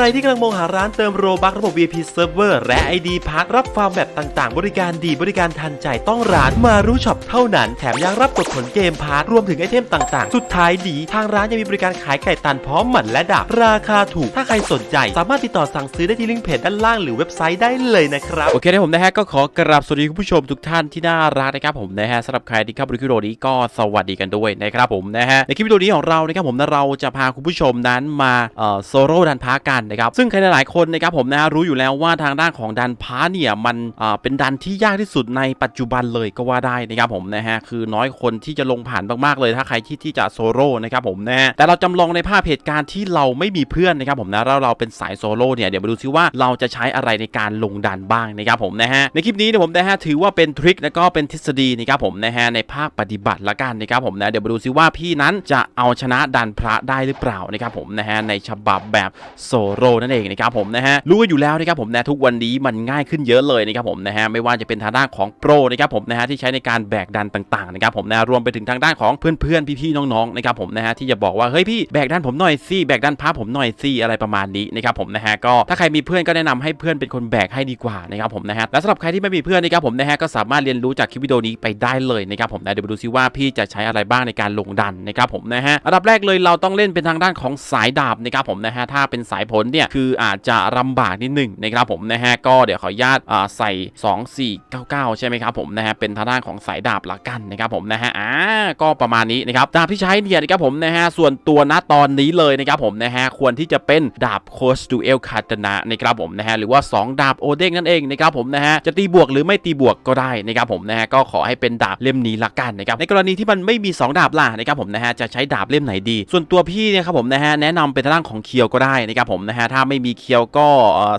รที่กำลังมองหาร้านเติมโรบักระบบ VIP Server และ ID พักรับฟาร์มแบบต่างๆ บริการดีบริการทันใจต้องร้านมารู้ช็อปเท่านั้น แถมยังรับกดผลเกมพาร์ทรวมถึงไอเทมต่างๆ สุดท้ายดี ทางร้านยังมีบริการขายไก่ตันพร้อมหมันและดาบราคาถูก ถ้าใครสนใจ สามารถติดต่อสั่งซื้อได้ที่ลิงก์เพจด้านล่างหรือเว็บไซต์ได้เลยนะครับ โอเคนะผมนะฮะก็ขอกราบสวัสดีคุณผู้ชมทุกท่านที่น่ารักนะครับผมนะฮะสำหรับใครที่เข้ามาดูคลิปวิดีโอนี้ก็สวัสดีกันด้วยนะครับผมนะฮะในคลิปวิดีโอนี้ของเรานะครับผมนะเราจะพาคุณผู้ชมนั้นมาเอ่อโซโล่ดันพากันนะครับซึ่งใครหลายๆคนนะครับผมนะฮะรู้อยู่แล้วว่าทางด้านของดันพาเนี่ยมันเป็นดันที่ยากที่สุดในปัจจุบันเลยก็ว่าได้นะครับผมนะฮะคือน้อยคนที่จะลงผ่านมากๆเลยถ้าใครที่ที่จะโซโล่นะครับผมนะฮะแต่เราจำลองในภาพเหตุการณ์ที่เราไม่มีเพื่อนนะครับผมนะแล้วเราเป็นสายโซโล่เนี่ยเดี๋ยวมาดูซิว่าเราจะใช้อะไรในการลงดันบ้างนะครับผมนะฮะในคลิปนี้เนี่ยผมนะฮะถือว่าเป็นทริคแล้วก็เป็นทฤษฎีนะครับผมนะฮะในภาคปฏิบัติละกันนะครับผมนะเดี๋ยวมาดูซิว่าพี่นั้นจะเอาชนะดันพระได้หรือเปล่านะครับผมนะฮะในฉบับแบบโซโล่นั่นเองนะครับผมนะฮะรู้กันอยู่แล้วนะครับผมนะทุกวันนี้มันง่ายขึ้นเยอะเลยนะครับผมนะฮะไม่ว่าจะเป็นทางด้านของโปรนะครับผมนะฮะที่ใช้ในการแบกดันต่างๆนะครับผมนะรวมไปถึงทางด้านของเพื่อนๆพี่ๆน้องๆนะครับผมนะฮะที่จะบอกว่าเฮ้ยพี่แบกดันผมหน่อยสิแบกดันพระผมหน่อยสิอะไรประมาณนี้นะครับผมนะฮะก็ถ้าใครมีเพื่อนก็แนะนำให้เพื่อนเป็นคนแบกให้ดีกว่านะครับผมนะฮะและสำหรับใครที่ไม่มีเพื่อนนะครับผมนะฮะก็สามารถเรียนรู้จากคลิปวิดีโอนี้ไปได้เลยนะครับผมนะเดี๋ยวมาดูซิว่าพี่จะใช้อะไรบ้างในการลงดันนะครับผมนะฮะอันดับแรกเลยเราต้องเล่นเป็นทางด้านของสายดาบนะครับผมนะฮะถ้าเป็นสายผลเนี่ยคืออาจจะลำบากนิดหนึ่งนะครับผมนะฮะก็เดี๋ยวขออนุญาตอ่าใส่ 2499 ใช่ไหมครับผมนะฮะเป็นทางด้านของสายดาบละกันนะครับผมนะฮะอ่าก็ประมาณนี้นะครับดาบที่ใช้เนี่ยนะครับผมนะฮะส่วนตัวณตอนนี้เลยนะครับผมนะฮะควรที่จะเป็นดาบโคสดูเอลคาตนะนะครับผมนะฮะหรือว่า 2 ดาบโอเด้งนั่นเองนะครับผมนะฮะจะตีบวกหรือไม่ตีบวกก็ได้นะครับผมนะฮะก็ขอให้เป็นดาบเล่มนี้ละกันนะครับในกรณีที่มันไม่มี 2 ดาบล่ะนะครับผมนะฮะจะใช้ดาบเล่มไหนดี ส่วนตัวพี่เนี่ยครับผมนะฮะแนะนำเป็นทางด้านของเคียวก็ได้นะครับผมนะฮะถ้าไม่มีเคียวก็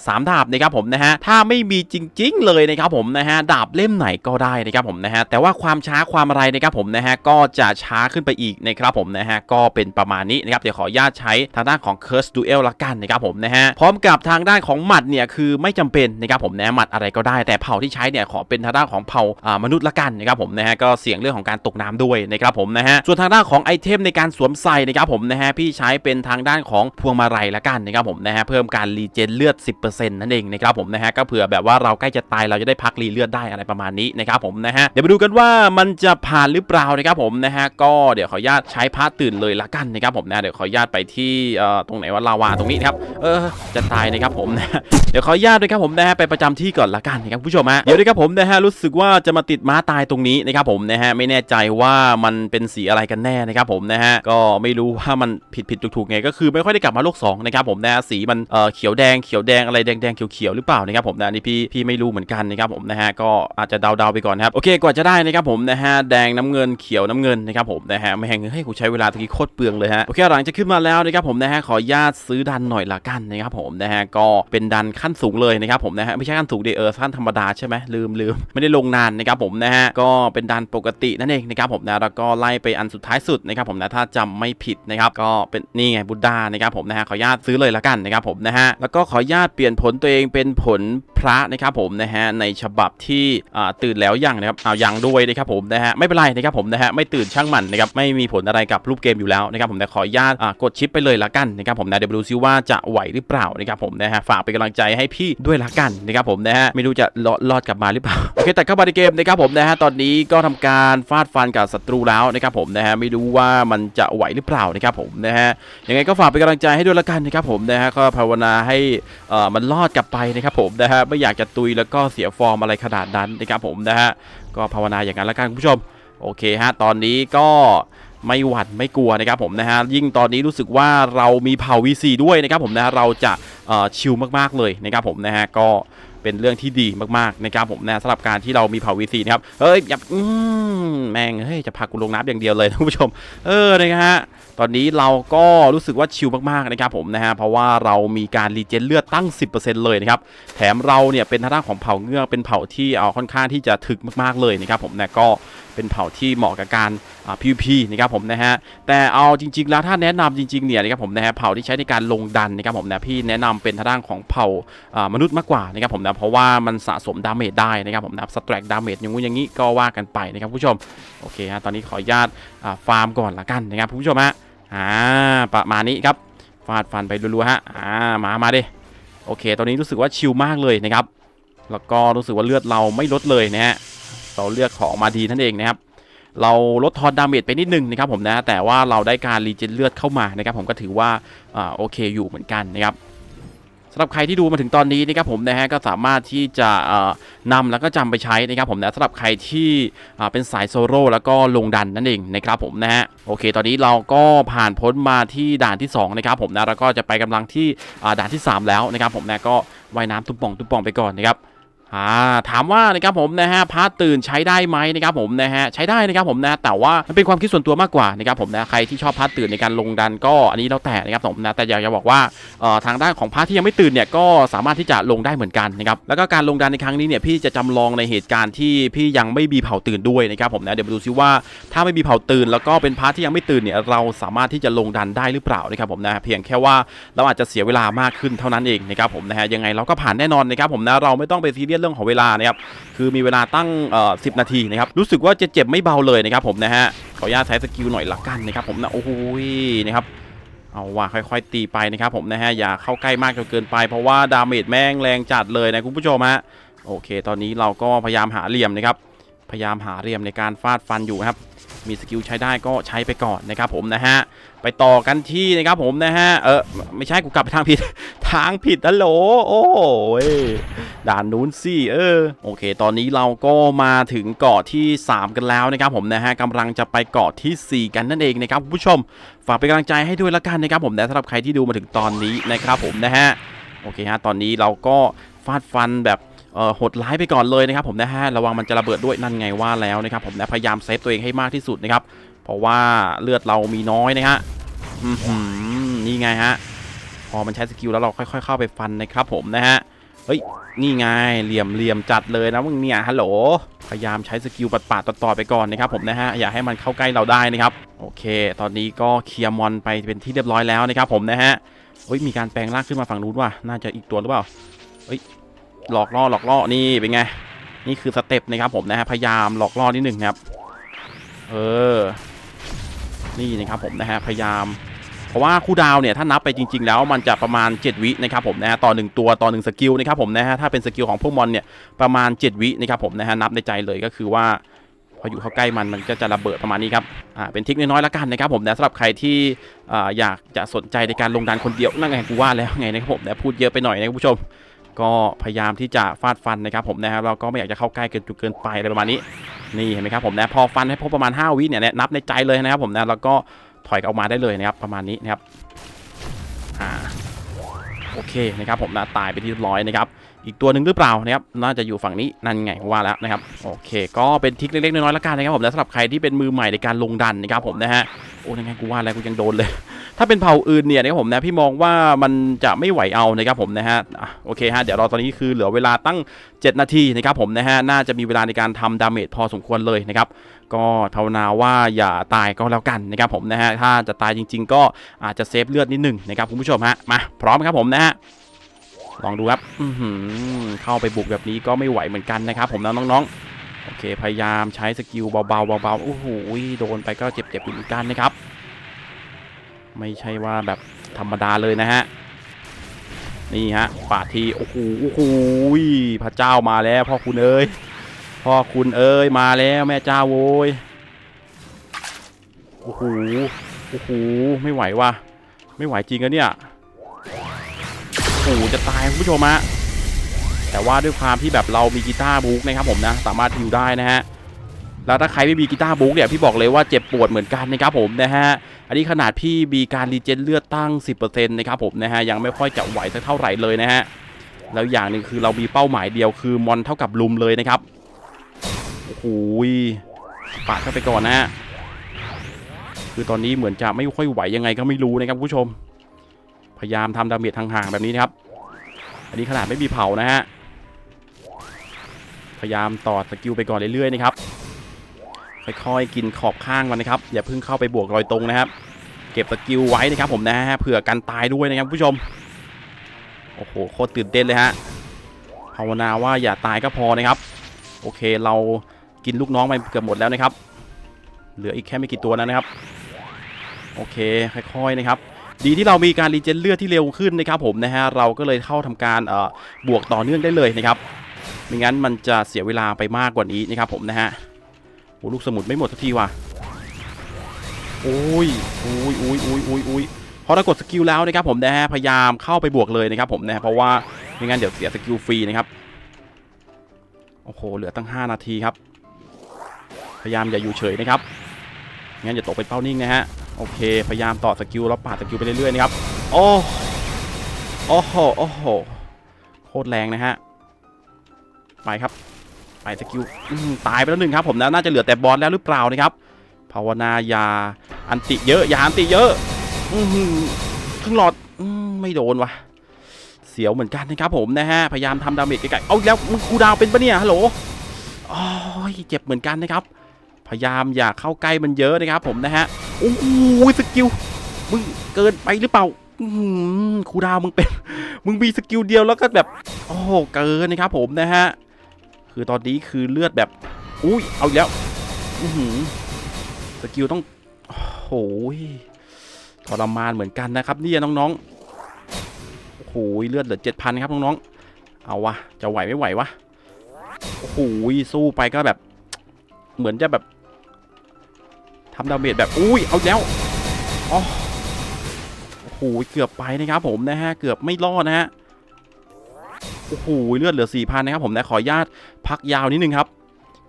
สามดาบนะครับผมนะฮะถ้าไม่มีจริง ๆ เลยนะครับผมนะฮะดาบเล่มไหนก็ได้นะครับผมนะฮะแต่ว่าความช้าความอะไรนะครับผมนะฮะก็จะช้าขึ้นไปอีกนะครับผมนะฮะก็เป็นประมาณนี้นะครับเดี๋ยวขออนุญาตใช้ทางด้านของ Curse Duel ละกันนะครับผมนะฮะพร้อมกับทางด้านของหมัดเนี่ยคือไม่จำเป็นนะครับผมนะหมัดอะไรก็ได้ แต่เผ่าที่ใช้เนี่ยขอเป็นทางด้านของเผ่ามนุษย์ละกันนะครับผมนะฮะก็เสี่ยงเรื่องของการตกน้ำด้วยนะครับผมนะฮะส่วนทางด้านของไอเทมในการสวมใส่นะครับผมนะฮะพี่ใช้เป็นทางด้านของพวงมาลัยละกันนะครับผมนะฮะเพิ่มการรีเจนเลือด 10%นั่นเองนะครับผมนะฮะก็เผื่อแบบว่าเราใกล้จะตายเราจะได้พักรีเลือดได้อะไรประมาณนี้นะครับผมนะฮะเดี๋ยวมาดูกันว่ามันจะผ่านหรือเปล่านะครับผมนะฮะก็เดี๋ยวขออนุญาตใช้พาร์ตื่นเลยละกันนะครับผมนะเดี๋ยวขออนุญาตไปที่เอ่อตรงไหนว่าลาวาตรงนี้นะครับเออจะตายนะครับผมนะเดี๋ยวขออนุญาตด้วยครับผมนะฮะไปประจำที่ก่อนละกันนะครับผู้ชมฮะเดี๋ยวด้วยครับผมนะฮะรู้สึกว่าจะมาติดม้าตายตรงนี้นะครับผมนะฮะไม่แน่ใจว่ามันเป็นสีอะไรกันแน่นะครับผมนะฮะก็ไม่รู้ว่ามันผิดผิดถูกถูกไงก็คือไม่ค่อยได้กลับมาโลก2นะครับผมนะสีมันเอ่อเขียวแดงเขียวแดงอะไรแดงแดงเขียวเขียวหรือเปล่านะครับผมนะอันนี่พี่พี่ไม่รู้เหมือนกันนะครับผมนะฮะก็อาจจะเดาๆไปก่อนนะครับโอเคกว่าจะได้นะครับผมนะฮะแดงน้ำเงินเขียวน้ำเงินนะครับผมนะฮะไม่แหงเฮ้กูใช้เวลาตะกี้โคตรเปลืองเลยฮะโอเคหลังจะขึ้นมาแล้วนะครับผมนะฮะขออนุญาตซื้อดันหน่อยละกันนะครับผมนะฮะก็เป็นดันขั้นสูงเลยนะครับผมนะฮะไม่ใช่ขั้นสูงเดเออขั้นธรรมดาใช่ไหมลืมลืมไม่ได้ลงนานนะครับผมนะฮะก็เป็นดันปกตินั่นเองนะครับผมนะแล้วก็ไล่ไปอันสุดท้ายสุดนะครับผมนะถ้าจำไม่ผิดนะครับก็เป็นนี่ไงบุดดานะครับผมนะฮะขออนุญาตซื้อเลยละกันนะครับผมนะฮะแล้วก็ขออนุญาตเปลี่ยนผลตัวเองเป็นผล พระนะครับผมนะฮะในฉบับที่ตื่นแล้วยังนะครับเอายังด้วยนะครับผมนะฮะไม่เป็นไรนะครับผมนะฮะไม่ตื่นช่างมันนะครับไม่มีผลอะไรกับรูปเกมอยู่แล้วนะครับผมนะขออนุญาตกดชิปไปเลยละกันนะครับผมนะเดี๋ยวดูซิว่าจะไหวหรือเปล่านะครับผมนะฮะฝากเป็นกำลังใจให้พี่ด้วยละกันนะครับผมนะฮะไม่รู้จะรอดรอดกลับมาหรือเปล่าโอเคแต่เข้ามาในเกมนะครับผมนะฮะตอนนี้ก็ทำการฟาดฟันกับศัตรูแล้วนะครับผมนะฮะไม่รู้ว่ามันจะไหวหรือเปล่านะครับผมนะฮะยังไงก็ฝากเป็นกำลังใจให้ด้วยละกันนะครับผมนะฮะก็ภาวนาให้มันรอดกลับไปนะครับผมนะฮะไม่อยากจะตุยแล้วก็เสียฟอร์มอะไรขนาดนั้นนะครับผมนะฮะก็ภาวนาอย่างนั้นละกันคุณผู้ชมโอเคฮะตอนนี้ก็ไม่หวั่นไม่กลัวนะครับผมนะฮะยิ่งตอนนี้รู้สึกว่าเรามีเผ่า VC ด้วยนะครับผมนะฮะเราจะชิลมากๆเลยนะครับผมนะฮะก็ เป็นเรื่องที่ดีมากๆนะครับผมนะสำหรับการที่เรามีเผ่า VC นะครับเฮ้ยอย่าอืมแม่งเฮ้ยจะพากูลงน้ำอย่างเดียวเลยนะคุณผู้ชม เออนะฮะตอนนี้เราก็รู้สึกว่าชิลมากๆนะครับผมนะฮะเพราะว่าเรามีการรีเจนเลือดตั้ง 10%เลยนะครับแถมเราเนี่ยเป็นทางด้านของเผ่าเงือกเป็นเผ่าที่เอาค่อนข้างที่จะถึกมากๆเลยนะครับผมนะก็ เป็นเผ่าที่เหมาะกับการอ่า PVP นะครับผมนะฮะแต่เอาจริง ๆ แล้วถ้าแนะนำจริงๆเนี่ยนะครับผมนะฮะเผ่าที่ใช้ในการลงดันนะครับผมนะพี่แนะนำเป็นทางด้านของเผ่ามนุษย์มากกว่านะครับผมนะเพราะว่ามันสะสมดาเมจได้นะครับผมนะสแตรกดาเมจอย่างงู้นอย่างนี้ก็ว่ากันไปนะครับผู้ชมโอเคฮะตอนนี้ขออนุญาตฟาร์มก่อนละกันนะครับผู้ชมฮะอ่าประมาณนี้ครับฟาดฟันไปรัวๆฮะอ่ามามาดิโอเค ตอนนี้รู้สึกว่าชิลมากเลยนะครับแล้วก็รู้สึกว่าเลือดเราไม่ลดเลยนะฮะ เราเลือกของมาดีนั่นเองนะครับเราลดทอนดาเมจไปนิดนึงนะครับผมนะแต่ว่าเราได้การรีเจนเลือดเข้ามานะครับผมก็ถือว่าอ่าโอเคอยู่เหมือนกันนะครับสำหรับใครที่ดูมาถึงตอนนี้นะครับผมนะฮะก็สามารถที่จะเอ่อนำแล้วก็จำไปใช้นะครับผมนะสำหรับใครที่เป็นสายโซโล่แล้วก็ลงดันนั่นเองนะครับผมนะฮะโอเค ตอนนี้เราก็ผ่านพ้นมาที่ด่านที่สองนะครับผมนะแล้วก็จะไปกำลังที่ด่านที่สามแล้วนะครับผมนะก็ว่ายน้ำตุ้มป่องตุ้มป่องไปก่อนนะครับ อ่าถามว่านะครับผมนะฮะพาร์ทตื่นใช้ได้ไหมนะครับผมนะฮะใช้ได้นะครับผมนะแต่ว่ามันเป็นความคิดส่วนตัวมากกว่านะครับผมนะใครที่ชอบพาร์ทตื่นในการลงดันก็อันนี้แล้วแต่นะครับผมนะแต่อยากจะบอกว่าเอ่อทางด้านของพาร์ทที่ยังไม่ตื่นเนี่ยก็สามารถที่จะลงได้เหมือนกันนะครับแล้วก็การลงดันในครั้งนี้เนี่ยพี่จะจำลองในเหตุการณ์ที่พี่ยังไม่มีเผาตื่นด้วยนะครับผมนะเดี๋ยวมาดูซิว่าถ้าไม่มีเผาตื่น แล้วก็เป็นพาร์ทที่ยังไม่ตื่นเนี่ยเราสามารถที่จะลงดันได้หรือเปล่านะครับผมนะเพียงแค่ว่าเราอาจจะเสียเวลามากขึ้นเท่านั้นเองนะครับผมนะฮะยังไงเราก็ผ่านแน่นอนนะครับผมนะเราไม่ต้องไปซีเรียสเรื่องของเวลานะครับคือมีเวลาตั้งเอ่อสินาทีนะครับรู้สึกว่าจะเจ็บไม่เบาเลยนะครับผมนะฮะขออนุญาตใช้สกิลหน่อยละกันนะครับผมนะโอ้โหยนะครับเอาว่าค่อยๆ ตีไปนะครับผมนะฮะอย่าเข้าใกล้มากจนเกินไป เพราะว่าดาเมจแม่งแรงจัดเลยนะคุณผู้ชมฮะโอเค ตอนนี้เราก็พยายามหาเหลี่ยมนะครับพยายามหาเหลี่ยมในการฟาดฟันอยู่ครับมีสกิลใช้ได้ก็ใช้ไปก่อนนะครับผมนะฮะ ไปต่อกันที่นะครับผมนะฮะ เออไม่ใช่กูกลับไปทางผิด ทางผิดฮัลโหล โอ้ยด่านนู้นสิเออ โอเค ตอนนี้เราก็มาถึงเกาะที่ 3 กันแล้วนะครับผมนะฮะกำลังจะไปเกาะทีสี่ 4 กันนั่นเองนะครับคุณผู้ชม ฝากเป็นกำลังใจให้ด้วยละกันนะครับผมนะสำหรับใครที่ดูมาถึงตอนนี้นะครับผมนะฮะ โอเคฮะ ตอนนี้เราก็ฟาดฟันแบบเออหดร้ายไปก่อนเลยนะครับผมนะฮะ ระวังมันจะระเบิดด้วยนั่นไงว่าแล้วนะครับผมนะ พยายามเซฟตัวเองให้มากที่สุดนะครับ ราะว่าเลือดเรามีน้อยนะฮะนี่ไงฮะ พอมันใช้สกิลแล้วเราค่อย ๆ เข้าไปฟันนะครับผมนะฮะ เฮ้ย นี่ไง เหลี่ยมเหลี่ยมจัดเลยนะมึงเนี่ย ฮัลโหล พยายามใช้สกิลปัดปาดๆต่อๆไปก่อนนะครับผมนะฮะ อย่าให้มันเข้าใกล้เราได้นะครับ โอเค ตอนนี้ก็เคลียร์มอนไปเป็นที่เรียบร้อยแล้วนะครับผมนะฮะ เฮ้ย มีการแปลงร่างขึ้นมาฝั่งนู้นว่ะ น่าจะอีกตัวหรือเปล่า เฮ้ย หลอกล่อหลอกล่อ นี่เป็นไง นี่คือสเต็ปนะครับผมนะฮะ พยายามหลอกล่อนิดหนึ่งครับ เออ นี่นะครับผมนะฮะพยายาม เพราะว่าคู่ดาวเนี่ยถ้านับไปจริง ๆ แล้วมันจะประมาณ 7 วินะครับผมนะฮะต่อ 1 ตัวต่อ 1 สกิลนะครับผมนะฮะถ้าเป็นสกิลของพวกมอนเนี่ยประมาณ 7 วินะครับผมนะฮะนับในใจเลยก็คือว่าพออยู่เข้าใกล้มันมันก็จะระเบิดประมาณนี้ครับ อ่า เป็นทิกน้อยๆแล้วกันนะครับผมนะสำหรับใครที่อ่าอยากจะสนใจในการลงดันคนเดียวนั่นไงกูว่าแล้วไงนะครับผมนะพูดเยอะไปหน่อยนะคุณผู้ชม ก็พยายามที่จะฟาดฟันนะครับผมนะครับเราก็ไม่อยากจะเข้าใกล้เกินจุดเกินไปอะไรประมาณนี้นี่เห็นไหมครับผมนะพอฟันให้ครบประมาณ 5 วิเนี่ยนับในใจเลยนะครับผมนะแล้วก็ถอยออกมาได้เลยนะครับประมาณนี้นะครับอ่าโอเคนะครับผมนะตายไปที่ร้อยนะครับอีกตัวหนึ่งหรือเปล่านะครับน่าจะอยู่ฝั่งนี้นั่นไงว่าแล้วนะครับโอเค ก็เป็นทิกเล็กๆน้อยๆแล้วกันนะครับผมนะสำหรับใครที่เป็นมือใหม่ในการลงดันนะครับผมนะฮะโอ้ยังไงกูว่าแล้วกูยังโดนเลย ถ้าเป็นเผ่าอื่นเนี่ยนะครับผมนะพี่มองว่ามันจะไม่ไหวเอานะครับผมนะฮะโอเคฮะเดี๋ยวเราตอนนี้คือเหลือเวลาตั้ง 7 นาทีนะครับผมนะฮะน่าจะมีเวลาในการทำดาเมจพอสมควรเลยนะครับก็ภาวนาว่าอย่าตายก็แล้วกันนะครับผมนะฮะถ้าจะตายจริง ๆ ก็อาจจะเซฟเลือดนิดหนึ่งนะครับคุณผู้ชมฮะมาพร้อมครับผมนะฮะลองดูครับอื้อหือเข้าไปบุกแบบนี้ก็ไม่ไหวเหมือนกันนะครับผมนะน้องๆโอเคพยายามใช้สกิลเบาๆเบาๆโอ้โหโดนไปก็เจ็บๆอยู่เหมือนกันนะครับ ไม่ใช่ว่าแบบธรรมดาเลยนะฮะ นี่ฮะปาดทีโอ้โหโอ้โหพระเจ้ามาแล้วพ่อคุณเอ้ยพ่อคุณเอ้ยมาแล้วแม่เจ้าโว้ยโอ้โหโอ้โหไม่ไหวว่ะไม่ไหวจริงอะเนี่ยโอ้โหจะตายคุณผู้ชมฮะแต่ว่าด้วยความที่แบบเรามีกีตาร์บุ๊กนะครับผมนะ สามารถฮิวได้นะฮะแล้วถ้าใครไม่มีกีตาร์บุ๊กเนี่ยพี่บอกเลยว่าเจ็บปวดเหมือนกันนะครับผมนะฮะ อันนี้ขนาดพี่มีการรีเจนเลือดตั้ง 10%นะครับผมนะฮะยังไม่ค่อยจะไหวสักเท่าไหร่เลยนะฮะแล้วอย่างหนึ่งคือเรามีเป้าหมายเดียวคือมอนเท่ากับลุมเลยนะครับโอ้โหยปาดเข้าไปก่อนนะฮะคือตอนนี้เหมือนจะไม่ค่อยไหวยังไงก็ไม่รู้นะครับผู้ชม พยายามทำดาเมจห่างๆแบบนี้นะครับ อันนี้ขนาดไม่มีเผานะฮะพยายามต่อสกิลไปก่อนเรื่อยๆนะครับ ค่อยๆกินขอบข้างมันนะครับ อย่าเพิ่งเข้าไปบวกรอยตรงนะครับ เก็บสกิลไว้นะครับผมนะฮะเผื่อกันตายด้วยนะครับผู้ชม โอ้โหโคตรตื่นเต้นเลยฮะภาวนาว่าอย่าตายก็พอนะครับ โอเคเรากินลูกน้องไปเกือบหมดแล้วนะครับ เหลืออีกแค่ไม่กี่ตัวแล้วนะครับ โอเคค่อยๆนะครับดีที่เรามีการรีเจนเลือดที่เร็วขึ้นนะครับผมนะฮะเราก็เลยเข้าทำการบวกต่อเนื่องได้เลยนะครับไม่งั้นมันจะเสียเวลาไปมากกว่านี้นะครับผมนะฮะ โอ้ลูกสมุดไม่หมดสักทีว่ะโอ้ยโอ้ยโอ้ยโอ้ยโอ้ยโอ้ยพอเรากดสกิลแล้วนะครับผมนะฮะพยายามเข้าไปบวกเลยนะครับผมนะฮะเพราะว่าไม่งั้นเดี๋ยวเสียสกิลฟรีนะครับโอ้โหเหลือตั้ง 5 นาทีครับ พยายามอย่าอยู่เฉยนะครับงั้นอย่าตกเป็นเป้านิ่งนะฮะโอเค พยายามต่อสกิลแล้วปาดสกิลไปเรื่อยๆนะครับโอ้โอ้โหโอ้โหโคตรแรงนะฮะไปครับ ไปสกิลตายไปแล้วหนึ่งครับผมนะน่าจะเหลือแต่บอลแล้วหรือเปล่านะครับภาวนายาอันติเยอะอยาอันติเยอะครึ่งหลอดอมไม่โดนว่ะเสียวเหมือนกันนะครับผมนะฮะพยายามทำดาเมจไกลๆเอาแล้วมึงคูดาวเป็นปะเนี่ยฮัลโหลโอ้ยเจ็บเหมือนกันนะครับ พยายามอย่าเข้าใกล้มันเยอะนะครับผมนะฮะโอ้โหสกิลมึงเกินไปหรือเปล่าครูดาวมึงเป็น มึงมีสกิลเดียวแล้วก็แบบ โอ้เกินนะครับผมนะฮะ คือตอนนี้คือเลือดแบบ อุ้ยเอาอีกแล้วอือหือสกิลต้องโอ้โหทรมานเหมือนกันนะครับนี่น้องๆโอ้โหเลือดเหลือเจ็ดพันครับน้องๆเอาวะจะไหวไม่ไหววะโอ้โหสู้ไปก็แบบ เหมือนจะแบบทำดาเมจแบบอุ้ยเอาอีกแล้วอ๋อโอ้โหเกือบไปนะครับผมนะฮะเกือบไม่รอดนะฮะ โอ้โหเลือดเหลือสี่พันนะครับผมนะขออนุญาตพักยาวนิดนึงครับ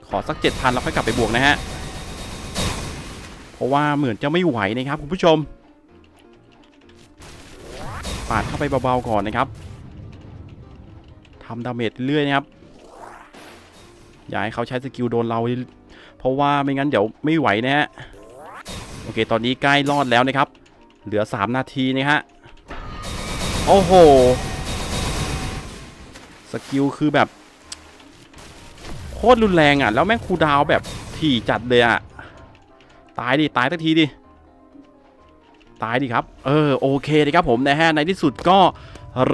ขอสักเจ็ดพันแล้วค่อยกลับไปบวกนะฮะเพราะว่าเหมือนจะไม่ไหวนะครับคุณผู้ชมปาดเข้าไปเบาๆก่อนนะครับทำดาเมจเรื่อยนะครับอย่าให้เขาใช้สกิลโดนเรา เพราะว่าไม่งั้นเดี๋ยวไม่ไหวนะฮะโอเค ตอนนี้ใกล้รอดแล้วนะครับ เหลือ 3 นาทีนะฮะโอ้โห สกิลคือแบบ โคตรรุนแรงอะ แล้วแม่งคูดาวแบบถี่จัดเลยอะ ตายดิ ตายสักทีดิ ตายดิครับ เออ โอเคนะครับผมนะฮะ ในที่สุดก็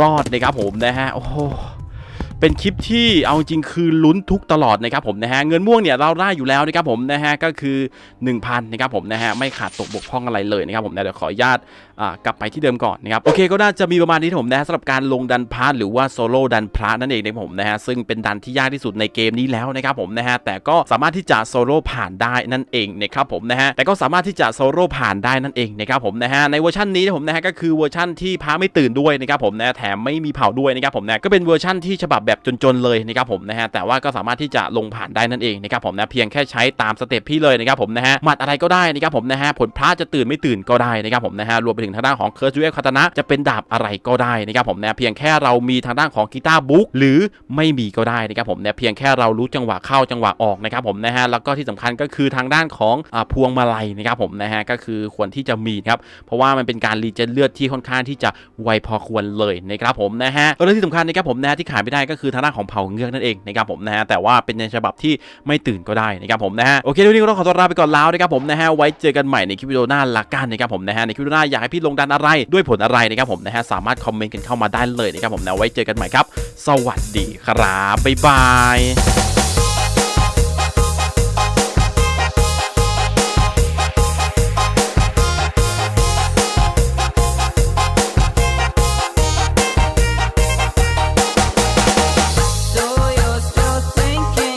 รอดนะครับผมนะฮะ โอ้โหเป็นคลิปที่เอาจริงคือลุ้นทุกตลอดนะครับผมนะฮะเงินม่วงเนี่ยเราได้อยู่แล้วนะครับผมนะฮะก็คือ 1,000นะครับผมนะฮะไม่ขาดตกบกพร่องอะไรเลยนะครับผมนะเดี๋ยวขออนุญาต กลับไปที่เดิมก่อนนะครับโอเคก็น่าจะมีประมาณนี้ผมนะฮะสำหรับการลงดันพาร์ทหรือว่าโซโล่ดันพระนั่นเองนะผมนะฮะซึ่งเป็นดันที่ยากที่สุดในเกมนี้แล้วนะครับผมนะฮะแต่ก็สามารถที่จะโซโล่ผ่านได้นั่นเองนะครับผมนะฮะแต่ก็สามารถที่จะโซโล่ผ่านได้นั่นเองนะครับผมนะฮะในเวอร์ชันนี้นะผมนะฮะก็คือเวอร์ชันที่พาไม่ตื่นด้วยนะครับผมนะแถมไม่มีเผาด้วยนะครับผมนะก็เป็นเวอร์ชันที่ฉบับแบบจนๆเลยนะครับผมนะฮะแต่ว่าก็สามารถที่จะลงผ่านได้นั่นเองนะครับผมนะเพียงแค่ใช้ตามสเต็ปพี่เลยนะครับผมนะฮะหมัดอะไรก็ได้นะครับผมนะฮะผลพระจะตื่นไม่ตื่นก็ได้นะครับผมนะฮะรวมไปถึงทางด้านของเคิร์จูเอลคาตานะจะเป็นดาบอะไรก็ได้นะครับผมนะเพียงแค่เรามีทางด้านของกีตาร์บุ๊กหรือไม่มีก็ได้นะครับผมนะเพียงแค่เรารู้จังหวะเข้าจังหวะออกนะครับผมนะฮะแล้วก็ที่สำคัญก็คือทางด้านของอพวงมาลัยนะครับผมนะฮะก็คือควรที่จะมีครับเพราะว่ามันเป็นการรีเจนเลือดที่ค่อนข้างที่จะไวพอควรเลยนะครับผมนะฮะแล้วที่สำคัญนะครับผมนะที่ขายไม่ได้ก็คือทางด้านของเผาเงือกนั่นเองนะครับผมนะฮะแต่ว่าเป็นในฉบับที่ไม่ตื่นก็ได้นะครับผมนะฮะโอเควันนี้ก็ต้องขอตัวลาไปก่อนแล้วนะครับผมนะฮะไว้เจอกันใหม่ในคลิปวิดีโอหน้าละกันนะครับผมนะฮะในคลิปวิดีโอหน้าอยากให้พี่ลงดันอะไรด้วยผลอะไรนะครับผมนะฮะสามารถคอมเมนต์กันเข้ามาได้เลยนะครับผมนะไว้เจอกันใหม่ครับ สวัสดีครับบ๊ายบาย